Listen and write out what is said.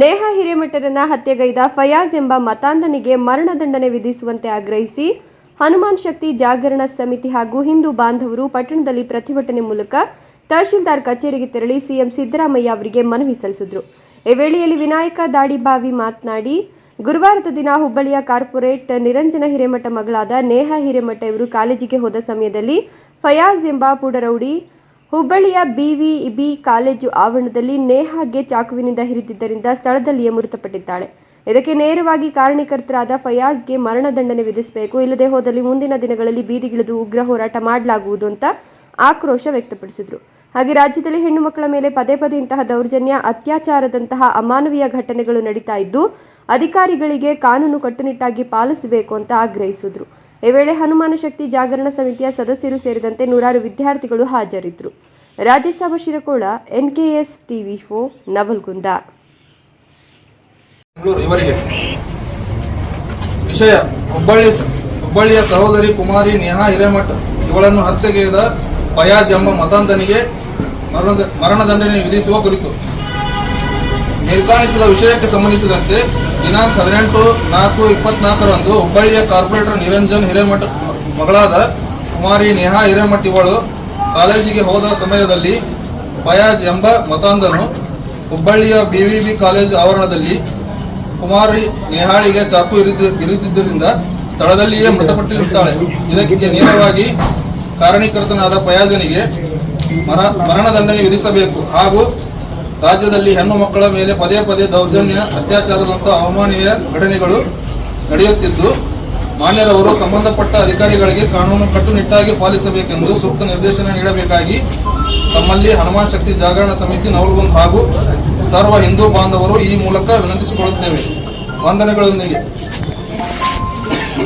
ನೇಹಾ ಹಿರೇಮಠರನ್ನ ಹತ್ಯೆಗೈದ ಫಯಾಜ್ ಎಂಬ ಮತಾಂಧನಿಗೆ ಮರಣದಂಡನೆ ವಿಧಿಸುವಂತೆ ಆಗ್ರಹಿಸಿ ಹನುಮಾನ್ ಶಕ್ತಿ ಜಾಗರಣ ಸಮಿತಿ ಹಾಗೂ ಹಿಂದೂ ಬಾಂಧವರು ಪಟ್ಟಣದಲ್ಲಿ ಪ್ರತಿಭಟನೆ ಮೂಲಕ ತಹಶೀಲ್ದಾರ್ ಕಚೇರಿಗೆ ತೆರಳಿ ಸಿಎಂ ಸಿದ್ದರಾಮಯ್ಯ ಅವರಿಗೆ ಮನವಿ ಸಲ್ಲಿಸಿದ್ರು. ಈ ವೇಳೆಯಲ್ಲಿ ವಿನಾಯಕ ದಾಡಿಬಾವಿ ಮಾತನಾಡಿ, ಗುರುವಾರದ ದಿನ ಹುಬ್ಬಳ್ಳಿಯ ಕಾರ್ಪೊರೇಟ್ ನಿರಂಜನ ಹಿರೇಮಠ ಮಗಳಾದ ನೇಹಾ ಹಿರೇಮಠ ಇವರು ಕಾಲೇಜಿಗೆ ಹೋದ ಸಮಯದಲ್ಲಿ ಫಯಾಜ್ ಎಂಬ ಪುಡರೌಡಿ ಹುಬ್ಬಳ್ಳಿಯ ಬಿವಿಬಿ ಕಾಲೇಜು ಆವರಣದಲ್ಲಿ ನೇಹಾಗೆ ಚಾಕುವಿನಿಂದ ಹಿರಿದಿದ್ದರಿಂದ ಸ್ಥಳದಲ್ಲಿಯೇ ಮೃತಪಟ್ಟಿದ್ದಾಳೆ. ಇದಕ್ಕೆ ನೇರವಾಗಿ ಕಾರಣೀಕರ್ತರಾದ ಫಯಾಜ್ಗೆ ಮರಣದಂಡನೆ ವಿಧಿಸಬೇಕು, ಇಲ್ಲದೆ ಹೋದಲ್ಲಿ ಮುಂದಿನ ದಿನಗಳಲ್ಲಿ ಬೀದಿಗಿಳಿದು ಉಗ್ರ ಹೋರಾಟ ಮಾಡಲಾಗುವುದು ಅಂತ ಆಕ್ರೋಶ ವ್ಯಕ್ತಪಡಿಸಿದರು. ಹಾಗೆ ರಾಜ್ಯದಲ್ಲಿ ಹೆಣ್ಣು ಮಕ್ಕಳ ಮೇಲೆ ಪದೇ ಪದೇ ಇಂತಹ ದೌರ್ಜನ್ಯ, ಅತ್ಯಾಚಾರದಂತಹ ಅಮಾನವೀಯ ಘಟನೆಗಳು ನಡೀತಾ ಇದ್ದು, ಅಧಿಕಾರಿಗಳಿಗೆ ಕಾನೂನು ಕಟ್ಟುನಿಟ್ಟಾಗಿ ಪಾಲಿಸಬೇಕು ಅಂತ ಆಗ್ರಹಿಸಿದ್ರು. ಈ ವೇಳೆ ಹನುಮಾನ ಶಕ್ತಿ ಜಾಗರಣ ಸಮಿತಿಯ ಸದಸ್ಯರು ಸೇರಿದಂತೆ ನೂರಾರು ವಿದ್ಯಾರ್ಥಿಗಳು ಹಾಜರಿದ್ದರು. ರಾಜ್ಯಸಭಾ ಶಿರಕೋಳ, ಎನ್ಕೆಎಸ್ ಟಿವಿ ಫೋ ನವಲ್ಗುಂದ ವಿಷಯ, ಹುಬ್ಬಳ್ಳಿ ಹುಬ್ಬಳ್ಳಿಯ ಸಹೋದರಿ ಕುಮಾರಿ ನೇಹಾ ಹಿರೇಮಠ ಇವಳನ್ನು ಹತ್ಯೆಗೈದ ಫಯಾಜ್ ಎಂಬ ಮತಾಂಧನಿಗೆ ಮರಣ- ಮರಣದಂಡನೆ ವಿಧಿಸುವ ಕುರಿತು ನಿರ್ಧಾರಿಸಿದ ವಿಷಯಕ್ಕೆ ಸಂಬಂಧಿಸಿದಂತೆ ದಿನಾಂಕ ಹದಿನೆಂಟು, ನಾಲ್ಕು, ಇಪ್ಪತ್ನಾಲ್ಕರಂದು ಹುಬ್ಬಳ್ಳಿಯ ಕಾರ್ಪೊರೇಟರ್ ನಿರಂಜನ್ ಹಿರೇಮಠ ಮಗಳಾದ ಕುಮಾರಿ ನೇಹಾ ಹಿರೇಮಠ ಇವಳು ಕಾಲೇಜಿಗೆ ಹೋದ ಸಮಯದಲ್ಲಿ ಫಯಾಜ್ ಎಂಬ ಮತಾಂಧನು ಹುಬ್ಬಳ್ಳಿಯ ಬಿವಿಬಿ ಕಾಲೇಜು ಆವರಣದಲ್ಲಿ ಕುಮಾರಿ ನೇಹಾಳಿಗೆ ಚಾಕು ಇರಿದ ಇರಿದಿದ್ದರಿಂದ ಸ್ಥಳದಲ್ಲಿಯೇ ಮೃತಪಟ್ಟಿರುತ್ತಾಳೆ. ಇದಕ್ಕೆ ನೇರವಾಗಿ ಕಾರಣೀಕರ್ತನಾದ ಪಯಾಜನಿಗೆ ಮರ ಮರಣದಂಡನೆ ವಿಧಿಸಬೇಕು ಹಾಗೂ ರಾಜ್ಯದಲ್ಲಿ ಹೆಣ್ಣು ಮಕ್ಕಳ ಮೇಲೆ ಪದೇ ಪದೇ ದೌರ್ಜನ್ಯ ಅತ್ಯಾಚಾರದಂತಹ ಅವಮಾನೀಯ ಘಟನೆಗಳು ನಡೆಯುತ್ತಿದ್ದು, ಮಾನ್ಯರವರು ಸಂಬಂಧಪಟ್ಟ ಅಧಿಕಾರಿಗಳಿಗೆ ಕಾನೂನು ಕಟ್ಟುನಿಟ್ಟಾಗಿ ಪಾಲಿಸಬೇಕೆಂದು ಸೂಕ್ತ ನಿರ್ದೇಶನ ನೀಡಬೇಕಾಗಿ ತಮ್ಮಲ್ಲಿ ಹನುಮಾನ್ ಶಕ್ತಿ ಜಾಗರಣ ಸಮಿತಿ, ನವಲ್ಗುಂದ್ ಹಾಗೂ ಸರ್ವ ಹಿಂದೂ ಬಾಂಧವರು ಈ ಮೂಲಕ ವಿನಂತಿಸಿಕೊಳ್ಳುತ್ತೇವೆ. ವಂದನೆಗಳೊಂದಿಗೆ.